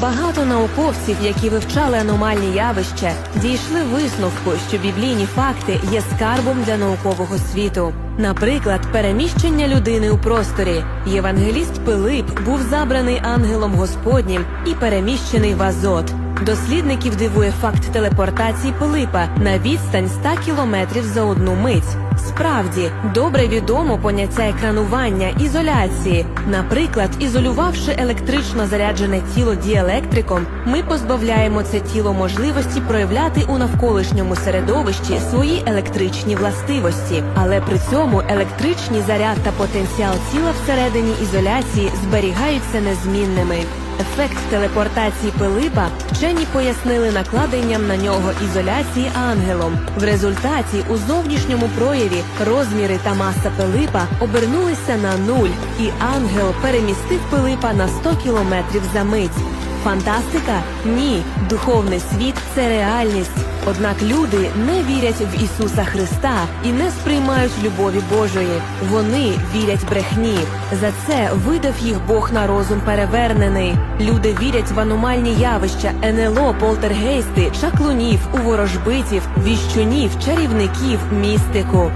Багато науковців, які вивчали аномальні явища, дійшли висновку, що біблійні факти є скарбом для наукового світу. Наприклад, переміщення людини у просторі. Євангеліст Пилип був забраний ангелом Господнім і переміщений в Азот. Дослідників дивує факт телепортації Пилипа на відстань 100 кілометрів за одну мить. Справді добре відомо поняття екранування ізоляції. Наприклад, ізолювавши електрично заряджене тіло діелектриком, ми позбавляємо це тіло можливості проявляти у навколишньому середовищі свої електричні властивості, але при цьому електричний заряд та потенціал тіла всередині ізоляції зберігаються незмінними. Ефект телепортації Пилипа вчені пояснили накладенням на нього ізоляції ангелом. В результаті у зовнішньому прояві розміри та маса Пилипа обернулися на нуль, і ангел перемістив Пилипа на 100 кілометрів за мить. Фантастика? Ні. Духовний світ це реальність. Однак люди не вірять в Ісуса Христа і не сприймають любові Божої. Вони вірять брехні. За це видав їх Бог на розум перевернений. Люди вірять в аномальні явища, НЛО, полтергейсти, шаклунів, у ворожбитів, віщунів, чарівників, містику.